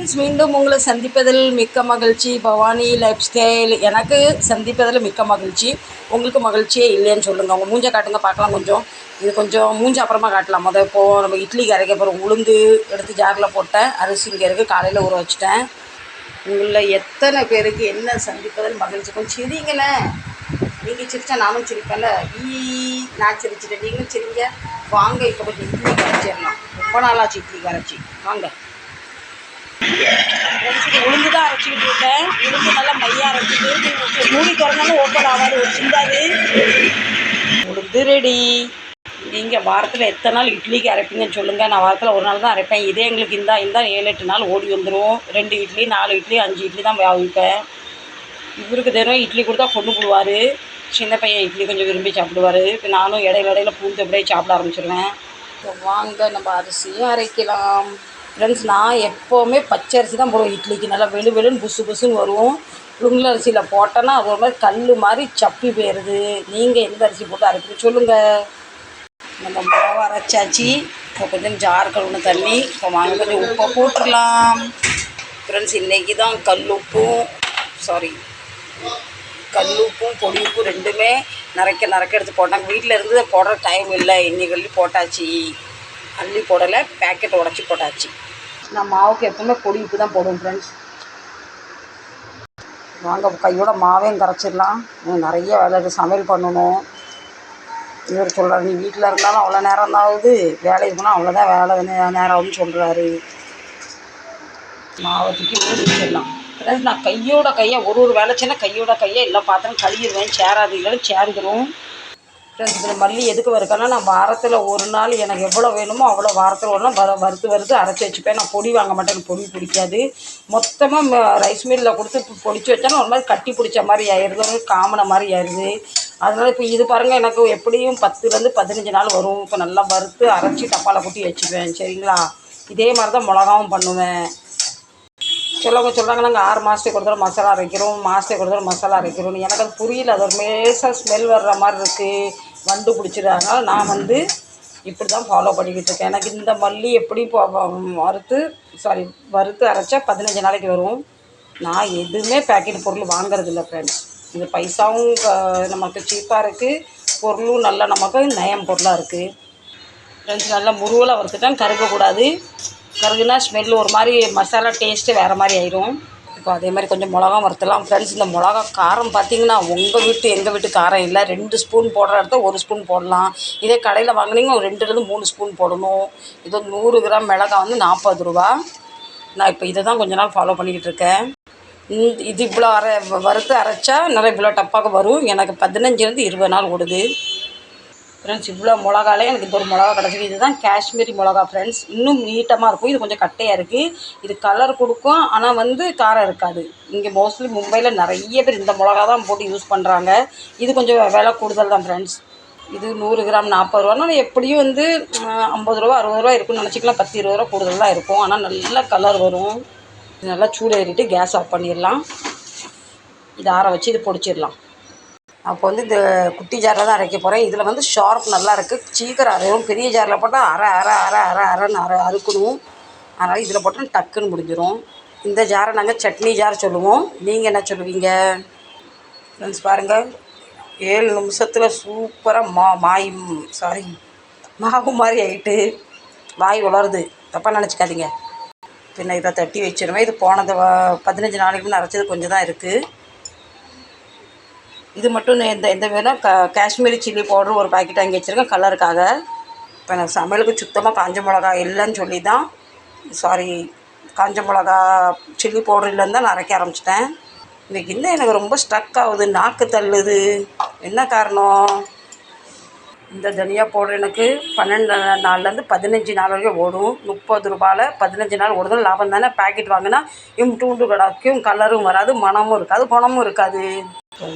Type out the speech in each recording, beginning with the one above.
Friends மீண்டும் உங்களை சந்திப்பதில் மிக்க மகிழ்ச்சி. பவானி லைஃப் ஸ்டைல் எனக்கு சந்திப்பதில் மிக்க மகிழ்ச்சி. உங்களுக்கு மகிழ்ச்சியே இல்லைன்னு சொல்லுங்கள் உங்கள் மூஞ்சை காட்டுங்க பார்க்கலாம் கொஞ்சம். இது கொஞ்சம் மூஞ்சி அப்புறமா காட்டலாம். முதல் இப்போது நம்ம இட்லிக்கு அரைக்க போகிறோம் உளுந்து எடுத்து ஜாரில் போட்டேன். அரிசி இங்கே இருக்குது காலையில் ஊற வச்சுட்டேன். உங்களில் எத்தனை பேருக்கு என்ன சந்திப்பதில் மகிழ்ச்சி? கொஞ்சம் சிரிங்களே நீங்கள் சிரித்தா நானும் சிரிப்பேன்ல. ஈ நான் சிரிச்சிட்டேன். நீங்களும் சிரிங்க. வாங்க இப்போ கொஞ்சம் இட்லி கரைச்சிடலாம். ரொம்ப நாளாச்சு இட்லி கரைச்சி. வாங்க. ஃப்ரெண்ட்ஸுக்கு உளுந்து தான் அரைச்சிக்கிட்டு இருக்கேன். உளுந்து நல்லா மையாக அரைச்சிட்டு மூடி திறந்தாலும் ஓப்பன் ஆகாது ஒரு சிந்தாது. உளுந்து ரெடி நீங்கள் வாரத்தில் எத்தனை நாள் இட்லிக்கு அரைப்பீங்கன்னு சொல்லுங்கள் நான் வாரத்தில் ஒரு நாள் தான் அரைப்பேன். இதே எங்களுக்கு இந்தா இந்தா ஏழு எட்டு நாள் ஓடி வந்துடும் ரெண்டு இட்லி நாலு இட்லி அஞ்சு இட்லி தான் வைப்பேன். இவருக்கு தினம் இட்லி கொடுத்தா கொண்டு போடுவார். சின்ன பையன் இட்லி கொஞ்சம் விரும்பி சாப்பிடுவார். இப்போ நானும் இடையில இடையில பூந்து அப்படியே சாப்பிட ஆரம்பிச்சிடுவேன் வாங்க நம்ம அரிசியும் அரைக்கலாம். ஃப்ரெண்ட்ஸ் நான் எப்போவுமே பச்சை அரிசி தான் போடுவோம் இட்லிக்கு நல்லா வெளு வெளுன்னு புசு புசுன்னு வரும். புழுங்கல் அரிசியில் போட்டோன்னா அது ஒரு மாதிரி கல் மாதிரி சப்பி போயிடுது. நீங்கள் எந்த அரிசி போட்டு அரைப்பீங்க சொல்லுங்கள் நம்ம மாவு அரைச்சாச்சு. இப்போ கொஞ்சம் ஜார் கழுவுன தண்ணி. இப்போ வாங்க கொஞ்சம் உப்பை போட்டுடலாம். ஃப்ரெண்ட்ஸ் இன்றைக்கி தான் கல் உப்பும் சாரி கல் உப்பும் பொடி உப்பும் ரெண்டுமே நிறைக்க நிறைக்க எடுத்து போட்டாங்க. வீட்டில் இருந்து போடுற டைம் இல்லை. இன்னைக்கு அள்ளி போட்டாச்சு. அள்ளி போடலை பேக்கெட் உடச்சி போட்டாச்சு. நான் மாவுக்கு எப்பவுமே பொடி உப்பு தான் போடுவோம் ஃப்ரெண்ட்ஸ் வாங்க கையோட மாவையும் கரைச்சிடலாம். நிறைய வேலை இருக்குது சமையல் பண்ணணும். இவர் சொல்கிறார் நீ வீட்டில் இருந்தாலும் அவ்வளோ நேரம் தான் ஆகுது. வேலைக்கு போனால் அவ்வளோதான் வேலை நேரம் ஆகும்னு சொல்கிறாரு மாவத்துக்கு வச்சிடலாம். அதாவது நான் கையோட கையை ஒரு ஒரு வேலை சின்ன கையோட கையை எல்லாம் பாத்திரம் கழுவிடுவேன் சேராது இல்லைன்னு சேர்ந்துடும் ஃப்ரெண்ட்ஸ் இதில் மல்லி எதுக்கு வறுக்கன்னா நான் வாரத்தில் ஒரு நாள் எனக்கு எவ்வளோ வேணுமோ அவ்வளோ வாரத்தில் ஒரு நாள் வர வறுத்து வறுத்து அரைச்சி வச்சுப்பேன். நான் பொடி வாங்க மாட்டேன் எனக்கு பொடி பிடிக்காது. மொத்தமாக ரைஸ் மில்லில் கொடுத்து பொடிச்சு வச்சாலும் ஒரு மாதிரி கட்டி பிடிச்ச மாதிரி ஆயிடுது ஒரு காமன மாதிரி ஆயிடுது. அதனால் இப்போ இது பாருங்கள் எனக்கு எப்படியும் பத்துலேருந்து பதினஞ்சு நாள் வரும். இப்போ நல்லா வறுத்து அரைச்சி டப்பாவில் கொட்டி வச்சுப்பேன் சரிங்களா? இதே மாதிரி தான் மிளகாவும் பண்ணுவேன். சிலவங்க சொல்கிறாங்க நாங்கள் ஆறு மாதத்துக்கு ஒரு தடவை மசாலா அரைக்கிறோம் மாதத்துக்கு ஒரு தடவை மசாலா அரைக்கிறோம் எனக்கு அது புரியல அது ஒரு மேசாக ஸ்மெல் வர்ற மாதிரி இருக்குது வண்டு பிடிச்சிடுறாங்க நான் வந்து இப்படி தான் ஃபாலோ பண்ணிக்கிட்டு இருக்கேன். எனக்கு இந்த மல்லி எப்படி இப்போ வறுத்து சாரி வறுத்து அரைச்சா பதினஞ்சு நாளைக்கு வரும். நான் எதுவுமே பேக்கெட் பொருள் வாங்குறதில்ல ஃப்ரெண்ட்ஸ் இந்த பைசாவும் க- நமக்கு சீப்பாக இருக்குது பொருளும் நல்லா நமக்கு நயம் பொருளாக இருக்குது ஃப்ரெண்ட்ஸ் நல்லா முருவலாக வறுத்துட்டேன். கருகக்கூடாது. கருகுனா ஸ்மெல் ஒரு மாதிரி மசாலா டேஸ்ட்டு வேறு மாதிரி ஆயிரும். இப்போ அதே மாதிரி கொஞ்சம் மிளகா வறுத்தலாம் ஃப்ரெண்ட்ஸ் இந்த மிளகா காரம் பார்த்தீங்கன்னா உங்கள் வீட்டு எங்கள் வீட்டு காரம் இல்லை. ரெண்டு ஸ்பூன் போடுற இடத்துல ஒரு ஸ்பூன் போடலாம். இதே கடையில் வாங்குனீங்க ஒரு ரெண்டுலேருந்து மூணு ஸ்பூன் போடணும். இது நூறு கிராம் மிளகா வந்து நாற்பது ரூபா. நான் இப்போ இதை தான் கொஞ்ச நாள் ஃபாலோ பண்ணிக்கிட்டு இருக்கேன். இது இவ்வளோ அரை வறுத்து அரைச்சா நிறைய இவ்வளோ டப்பாக வரும். எனக்கு பதினஞ்சுலேருந்து இருபது நாள் ஓடுது. ஃப்ரெண்ட்ஸ் இவ்வளோ மிளகாலே எனக்கு இந்த ஒரு மிளகா கிடச்சிது இதுதான் காஷ்மீரி மிளகா ஃப்ரெண்ட்ஸ் இன்னும் நீட்டமாக இருக்கும். இது கொஞ்சம் கட்டையாக இருக்குது இது கலர் கொடுக்கும். ஆனால் வந்து காரம் இருக்காது. இங்கே மோஸ்ட்லி மும்பையில் நிறைய பேர் இந்த மிளகா தான் போட்டு யூஸ் பண்ணுறாங்க இது கொஞ்சம் விலை கூடுதல் தான் ஃப்ரெண்ட்ஸ் இது நூறு கிராம் நாற்பது ரூபானா எப்படியும் வந்து ஐம்பது ரூபா அறுபது ரூபா இருக்கும்னு நினச்சிக்கலாம். பத்து இருபது ரூபா கூடுதல் தான் இருக்கும். ஆனால் நல்ல கலர் வரும். இது நல்லா சூடு ஏறிட்டு கேஸ் ஆஃப் பண்ணிடலாம். இதை ஆற வச்சு இது பொடிச்சிடலாம். அப்போ வந்து இந்த குட்டி ஜாரில் தான் அரைக்க போகிறேன் இதில் வந்து ஷார்ப் நல்லா இருக்குது சீக்கிரம் அரையும் பெரிய ஜாரில் போட்டால் அரை அரை அரை அரை அரைன்னு அரை அறுக்கணும். அதனால் இதில் போட்டால் டக்குன்னு முடிஞ்சிடும் இந்த ஜாரை நாங்கள் சட்னி ஜார் சொல்லுவோம். நீங்கள் என்ன சொல்லுவீங்க? ஃப்ரெண்ட்ஸ் பாருங்கள் ஏழு நிமிஷத்தில் சூப்பராக மா மாய் சாரி மாவு மாதிரி ஆயிட்டு வாய் உலருது. தப்பாக நினச்சிக்காதீங்க. பின்ன இதை தட்டி வச்சிருவேன். இது போனது பதினஞ்சு நாளைக்கு அரைச்சது கொஞ்சம் தான் இருக்குது இது மட்டும் நான் இந்த இந்த வேணால் க காஷ்மீரி சில்லி பவுடர் ஒரு பாக்கெட் வாங்கி வச்சுருக்கேன் கலருக்காக இப்போ எனக்கு சமையலுக்கு சுத்தமாக காஞ்ச மிளகா இல்லைன்னு சொல்லி தான் சாரி காஞ்ச மிளகா சில்லி பவுடர் இல்லைன்னு தான் நான் அரைக்க ஆரம்பிச்சிட்டேன். இன்றைக்கி இன்னும் எனக்கு ரொம்ப ஸ்ட்ரக் ஆகுது நாக்கு தள்ளுது. என்ன காரணம்? இந்த தனியா பவுடர் எனக்கு பன்னெண்டு நாள்லேருந்து பதினஞ்சு நாள் வரைக்கும் ஓடும். முப்பது ரூபாயில் பதினஞ்சு நாள் ஓடுதல் லாபம் தானே. பேக்கெட் வாங்கினா இம் டூண்டு கிடக்கும் கலரும் வராது மணமும் இருக்காது குணமும் இருக்காது.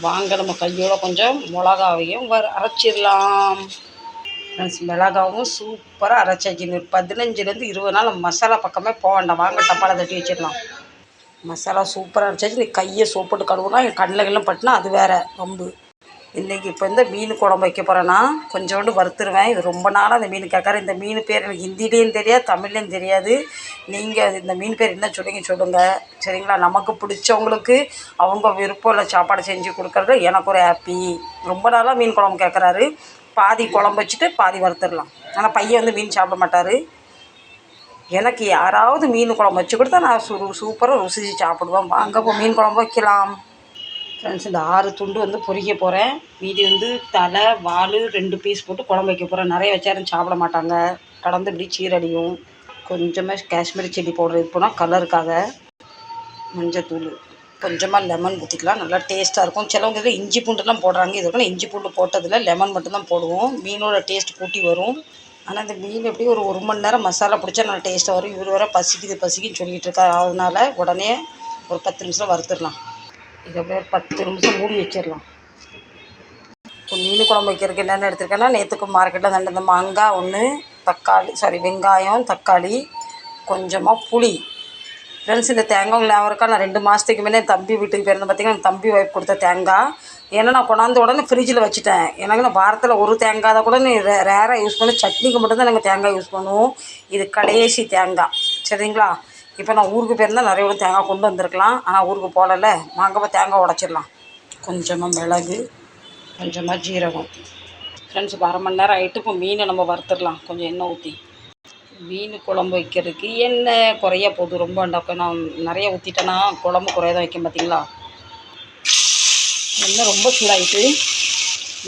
வாங்க நம்ம கையோட கொஞ்சம் மிளகாவையும் வர அரைச்சிடலாம். ஃப்ரெண்ட்ஸ் மிளகாவும் சூப்பராக அரைச்சாச்சு. இன்னும் பதினஞ்சுலேருந்து இருபது நாள் மசாலா பக்கமே போக வேண்டாம். வாங்க டப்பாவில் தட்டி வச்சிடலாம். மசாலா சூப்பராக அரைச்சாச்சு. நீ கையை சோப்பிட்டு கழுவுனா என் கண்ணில் கண்ணில் பட்டினா அது வேறு ரொம்ப இன்றைக்கி இப்போ இந்த மீன் குழம்பு வைக்க போகிறேன்னா கொஞ்சோண்டு வறுத்துருவேன். இது ரொம்ப நாளாக அந்த மீன் கேட்குறேன் இந்த மீன் பேர் எனக்கு ஹிந்திலேயும் தெரியாது தமிழ்லையும் தெரியாது. நீங்கள் இந்த மீன் பேர் என்ன சொல்லுங்க. சொல்லுங்கள் சரிங்களா? நமக்கு பிடிச்சவங்களுக்கு அவங்க விருப்பம் இல்லை சாப்பாடு செஞ்சு கொடுக்குறது எனக்கு ஒரு ஹாப்பி ரொம்ப நாளாக மீன் குழம்பு கேட்குறாரு பாதி குழம்பு வச்சுட்டு பாதி வறுத்துடலாம். ஆனால் பையன் வந்து மீன் சாப்பிட மாட்டார். எனக்கு யாராவது மீன் குழம்பு வச்சு கொடுத்தா நான் சூ சூப்பராக ருசிச்சு சாப்பிடுவேன். அங்கே போய் மீன் குழம்பு வைக்கலாம். ஃப்ரெண்ட்ஸ் இந்த ஆறு துண்டு வந்து பொறிக்க போகிறேன் மீதி வந்து தலை வால் ரெண்டு பீஸ் போட்டு குழம்பு வைக்க போகிறேன் நிறைய வச்சாரும் சாப்பிட மாட்டாங்க. கடந்து இப்படி சீரடியும். கொஞ்சமாக காஷ்மீரி செடி பவுடர் இது போனால் கலருக்காக. மஞ்சத்தூள் கொஞ்சமாக லெமன் ஊற்றிக்கலாம் நல்லா டேஸ்ட்டாக இருக்கும். சிலவங்க இதில் இஞ்சி பூண்டுலாம் போடுறாங்க. இது வரைக்கும் இஞ்சி பூண்டு போட்டதில் லெமன் மட்டும்தான் போடுவோம். மீனோட டேஸ்ட் கூட்டி வரும். ஆனால் இந்த மீன் எப்படி ஒரு ஒரு மணி நேரம் மசாலா பிடிச்சா நல்லா டேஸ்ட்டாக வரும். இவர் வர பசிக்குது பசிக்குன்னு சொல்லிகிட்டு இருக்கா அதனால் உடனே ஒரு பத்து நிமிஷம் வறுத்துடலாம். இதை அப்படியே ஒரு பத்து நிமிஷம் மூடி வச்சிடலாம். இப்போ மீன் குழம்பு வைக்கிறதுக்கு என்னென்ன எடுத்துருக்கேன்னா நேற்றுக்கு மார்க்கெட்டில் தண்டு இந்த மாங்காய் ஒன்று தக்காளி சாரி வெங்காயம் தக்காளி கொஞ்சமாக புளி. ஃப்ரெண்ட்ஸ் இந்த தேங்காய் ஞாபகம் இருக்கா? நான் ரெண்டு மாதத்துக்கு முன்னே என் தம்பி வீட்டுக்கு போயிருந்தேன் பார்த்திங்கன்னா தம்பி வைப்பு கொடுத்த தேங்காய். ஏன்னா நான் கொண்டாந்து உடனே ஃப்ரிட்ஜில் வச்சுட்டேன். எனக்கு நான் வாரத்தில் ஒரு தேங்காய் தான் கூட நீ ரே ரேராக யூஸ் பண்ணி. சட்னிக்கு மட்டும்தான் நாங்கள் தேங்காய் யூஸ் பண்ணுவோம். இது கடைசி தேங்காய். சரிங்களா? இப்போ நான் ஊருக்கு போயிருந்தால் நிறைய கூட தேங்காய் கொண்டு வந்திருக்கலாம். ஆனால் ஊருக்கு போகல நாங்கள் போய் தேங்காய் உடச்சிடலாம். கொஞ்சமாக மிளகு கொஞ்சமாக ஜீரகம். ஃப்ரெண்ட்ஸ் இப்போ அரை மணி நேரம் ஆகிட்டு இப்போ மீனை நம்ம வறுத்துடலாம். கொஞ்சம் எண்ணெய் ஊற்றி மீன் குழம்பு வைக்கிறதுக்கு எண்ணெய் குறைய போகுது. ரொம்ப வேண்டாம். நான் நிறைய ஊற்றிட்டேன்னா குழம்பு குறைய தான் வைக்க பார்த்தீங்களா எண்ணெய் ரொம்ப சூடாகிட்டு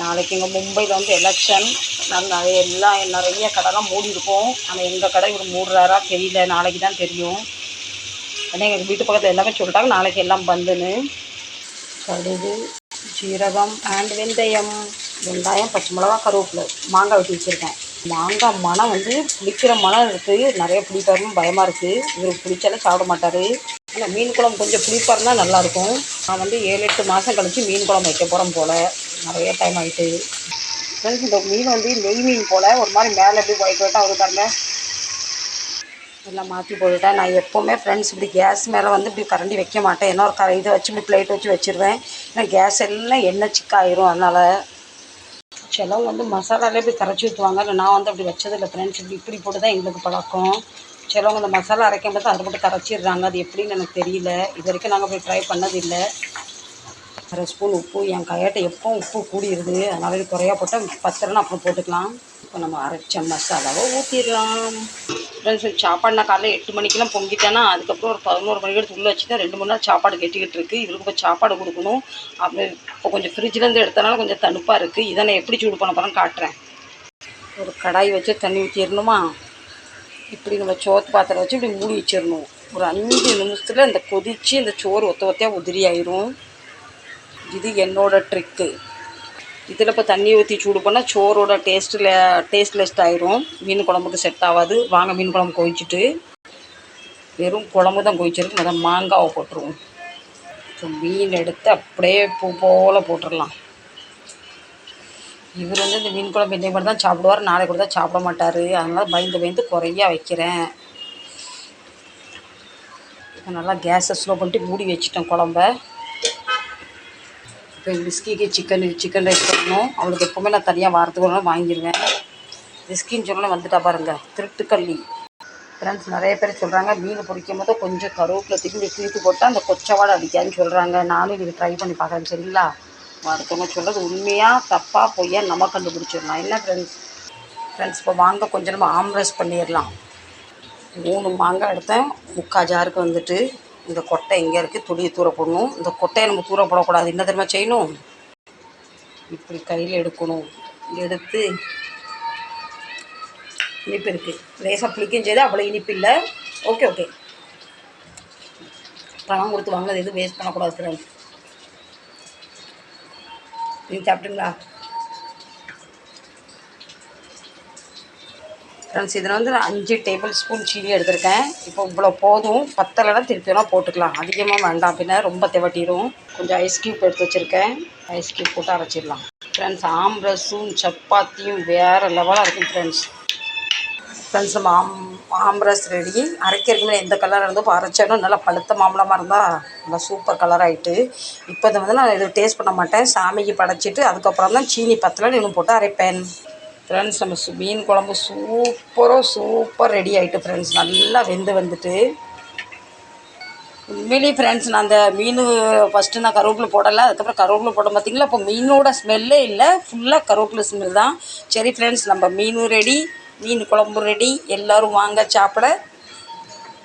நாளைக்கு இங்கே மும்பையில் வந்து எலெக்ஷன் நாங்கள் நிறைய எல்லாம் நிறைய கடைலாம் மூடி இருக்கோம் ஆனால் எங்கள் கடை இவர் மூடுறாரா தெரியல. நாளைக்கு தான் தெரியும். ஏன்னா எங்கள் வீட்டு பக்கத்தில் எல்லாமே சொல்லிட்டாங்க. நாளைக்கு எல்லாம் பந்துன்னு. கடுகு ஜீரகம் அண்ட் வெந்தயம். வெங்காயம் பச்சை மிளகா கருவேப்பிலை. மாங்காய் வெட்டி வச்சுருக்கேன். மாங்காய் மனம் வந்து புளிக்கிற மனம் இருக்குது நிறைய புளிப்பாருன்னு பயமாக இருக்குது இவருக்கு புளிச்சாலே சாப்பிட மாட்டார். ஆனால் மீன் குழம்பு கொஞ்சம் புளிப்பாக இருந்தால் நல்லாயிருக்கும். நான் வந்து ஏழு எட்டு மாதம் கழித்து மீன் குழம்பு வைக்க போகிறோம் போல். நிறைய டைம் ஆகிட்டு இந்த மீன் வந்து நெய் மீன் போல். ஒரு மாதிரி மேலே எப்படி ஒயிட் ஒயிட்டாக ஒரு பாருங்க எல்லாம் மாற்றி போட்டுட்டேன் நான் எப்போவுமே ஃப்ரெண்ட்ஸ் இப்படி கேஸ் மேலே வந்து இப்படி கரண்டி வைக்க மாட்டேன். ஏன்னா ஒரு கரை இதை வச்சு இப்படி பிளேட் வச்சு வச்சுருவேன். ஏன்னா கேஸ் எல்லாம் எண்ணெய் சிக்காயிரும் அதனால். சிலவங்க வந்து மசாலாலே இப்படி கரைச்சி ஊற்றுவாங்க இல்லை நான் வந்து அப்படி வச்சதில்லை ஃப்ரெண்ட்ஸ் இப்படி இப்படி போட்டு தான் எங்களுக்கு பழக்கம். சிலவங்க இந்த மசாலா அரைக்கும் போது அதை போட்டு கரைச்சிடுறாங்க. அது எப்படின்னு எனக்கு தெரியல. இது வரைக்கும் நாங்கள் போய் ட்ரை பண்ணதில்லை. அரை ஸ்பூன் உப்பு என் கையாட்ட எப்போ உப்பு கூடிடுது அதனால இது குறையா போட்டால் பத்திரம் அப்புறம் போட்டுக்கலாம். இப்போ நம்ம அரைச்ச மசாலாவை ஊற்றிடலாம் ஃப்ரெண்ட்ஸ் சாப்பாடு நான் காலையில் எட்டு மணிக்கெலாம் பொங்கிட்டேன்னா அதுக்கப்புறம் ஒரு பதினோரு மணிக்கு எடுத்து உள்ளே வச்சுட்டா ரெண்டு மூணு நேரம் சாப்பாடு கெட்டிக்கிட்டு இருக்குது இவருக்கு கொஞ்சம் சாப்பாடு கொடுக்கணும். அப்புறம் இப்போ கொஞ்சம் ஃப்ரிட்ஜ்லேருந்து எடுத்தனால கொஞ்சம் தணுப்பாக இருக்குது இதை நான் எப்படி சூடு பண்ண போகிறேன்னு காட்டுறேன். ஒரு கடாய் வச்சு தண்ணி ஊற்றிடணுமா இப்படி நம்ம சோத்து பாத்திரம் வச்சு இப்படி மூடி வச்சிடணும். ஒரு அஞ்சு நிமிஷத்தில் இந்த கொதித்து இந்த சோறு ஒத்த ஒத்தையாக உதிரி ஆயிரும் இது என்னோடய ட்ரிக்கு இதில் இப்போ தண்ணி ஊற்றி சூடு பண்ணால் சோறோட டேஸ்ட்டில் டேஸ்ட்லெஸ்ட் ஆயிரும். மீன் குழம்புக்கு செட் ஆகாது. வாங்க மீன் குழம்பு கொதிச்சுட்டு வெறும் குழம்பு தான் கொதிச்சிருக்கு. அதை மாங்காவை போட்டுருவோம். இப்போ மீன் எடுத்து அப்படியே பூ போல் போட்டுடலாம் இவர் வந்து இந்த மீன் குழம்பு இன்னைக்கு மட்டும் தான் சாப்பிடுவார். நாளைக்கு கூட தான் சாப்பிட மாட்டார். அதனால் பயந்து பயந்து குறையா வைக்கிறேன். நல்லா கேஸை ஸ்லோ பண்ணிட்டு மூடி வச்சுட்டேன் குழம்ப. இப்போ விஸ்கிக்கு சிக்கன் சிக்கன் ரைஸ் பண்ணணும். அவளுக்கு எப்போவுமே நான் தனியாக வாரத்துக்கு ஒரு நாள் வாங்கிடுவேன் விஸ்கின்னு சொல்லணும் வந்துட்டா பாருங்க திருட்டுக்கல்லி ஃப்ரெண்ட்ஸ் நிறைய பேர் சொல்கிறாங்க மீன் பொரிக்கும் போது கொஞ்சம் கருவேப்பிலை திரும்பி தூக்கி போட்டால் அந்த கொச்சவாடை அடிக்காதுன்னு சொல்கிறாங்க நானும் இதுக்கு ட்ரை பண்ணி பார்க்குறேன் சரிங்களா? மருத்துவங்க சொல்கிறது உண்மையாக தப்பாக பொய்யா நம்ம கண்டுபிடிச்சிடலாம். என்ன ஃப்ரெண்ட்ஸ் ஃப்ரெண்ட்ஸ் இப்போ வாங்க கொஞ்சம் நம்ம ஆம்ரஸ் பண்ணிடலாம். மூணு மாங்காய் எடுத்தேன் முக்கால் ஜாருக்கு வந்துட்டு. இந்த கொட்டை எங்கே இருக்குது துணியை தூர போடணும் இந்த கொட்டையை நம்ம தூர போடக்கூடாது என்ன தெரியுமா செய்யணும்? இப்படி கையில் எடுக்கணும். எடுத்து இனிப்பு இருக்குது லேசாக புளிக்கும் செய்து அவ்வளோ இனிப்பு இல்லை. ஓகே ஓகே பணம் கொடுத்து வாங்கினது எதுவும் வேஸ்ட் பண்ணக்கூடாது ஃப்ரெண்ட்ஸ் நீங்கள் சாப்பிட்டுங்களா? ஃப்ரெண்ட்ஸ் இதில் வந்து நான் அஞ்சு டேபிள் ஸ்பூன் சீனி எடுத்திருக்கேன். இப்போ இவ்வளோ போதும். பத்தலைனா திருப்பி வேணால் போட்டுக்கலாம். அதிகமாக வேண்டாம். பின்ன ரொம்ப திவட்டிடும் கொஞ்சம் ஐஸ் க்யூப் எடுத்து வச்சுருக்கேன். ஐஸ் க்யூப் போட்டு அரைச்சிடலாம். ஃப்ரெண்ட்ஸ் ஆம்ரஸும் சப்பாத்தியும் வேறு லெவலாக இருக்கும் ஃப்ரெண்ட்ஸ் ஃப்ரெண்ட்ஸ் நம்ம ஆம் ஆம்ரஸ் ரெடி அரைக்கிறதுக்குமே எந்த கலராக இருந்தோ இப்போ அரைச்சாலும் நல்லா பழுத்த மாம்பழமாக இருந்தால் நல்லா சூப்பர் கலர் ஆகிட்டு இப்போ இதை வந்து நான் இது டேஸ்ட் பண்ண மாட்டேன். சாமிக்கு படைச்சிட்டு அதுக்கப்புறம் தான் சீனி பத்தலை இன்னும் போட்டு அரைப்பேன். ஃப்ரெண்ட்ஸ் நம்ம சு- மீன் குழம்பு சூப்பராக சூப்பர் ரெடி ஆகிட்டு ஃப்ரெண்ட்ஸ் நல்லா வெந்து வந்துட்டு. உண்மையிலேயே ஃப்ரெண்ட்ஸ் நான் அந்த மீன் ஃபஸ்ட்டு நான் கருவேப்பிலை போடலை அதுக்கப்புறம் கருவேப்பிலை போட பார்த்தீங்களா இப்போ மீனோட ஸ்மெல்லே இல்லை ஃபுல்லாக கருவேப்பிலை ஸ்மெல் தான். சரி ஃப்ரெண்ட்ஸ் நம்ம மீனும் ரெடி மீன் குழம்பும் ரெடி எல்லோரும் வாங்க சாப்பிட.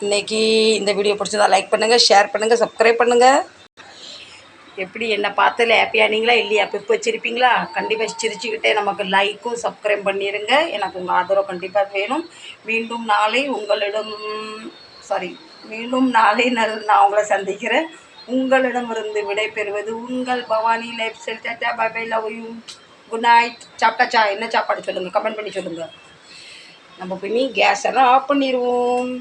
இன்றைக்கி இந்த வீடியோ பிடிச்சதா லைக் பண்ணுங்கள் ஷேர் பண்ணுங்கள் சப்ஸ்கிரைப் பண்ணுங்கள் எப்படி என்னை பார்த்ததில் ஹாப்பியானீங்களா இல்லையா? இப்போ வச்சிருப்பீங்களா? கண்டிப்பாக சிரிச்சுக்கிட்டே நமக்கு லைக்கும் சப்ஸ்கிரைப் பண்ணிடுங்க எனக்கு உங்கள் ஆதரவு கண்டிப்பாக வேணும். மீண்டும் நாளை உங்களிடம் சாரி மீண்டும் நாளை நான் உங்களை சந்திக்கிறேன். உங்களிடமிருந்து விடைபெறுவது உங்கள் Bhavani life style tata bye love you good night சாப்பிட்டாச்சா என்ன சாப்பாடு சொல்லுங்கள் கமெண்ட் பண்ணி சொல்லுங்கள் நம்ம பண்ணி கேஸ் எல்லாம் ஆஃப் பண்ணிடுவோம்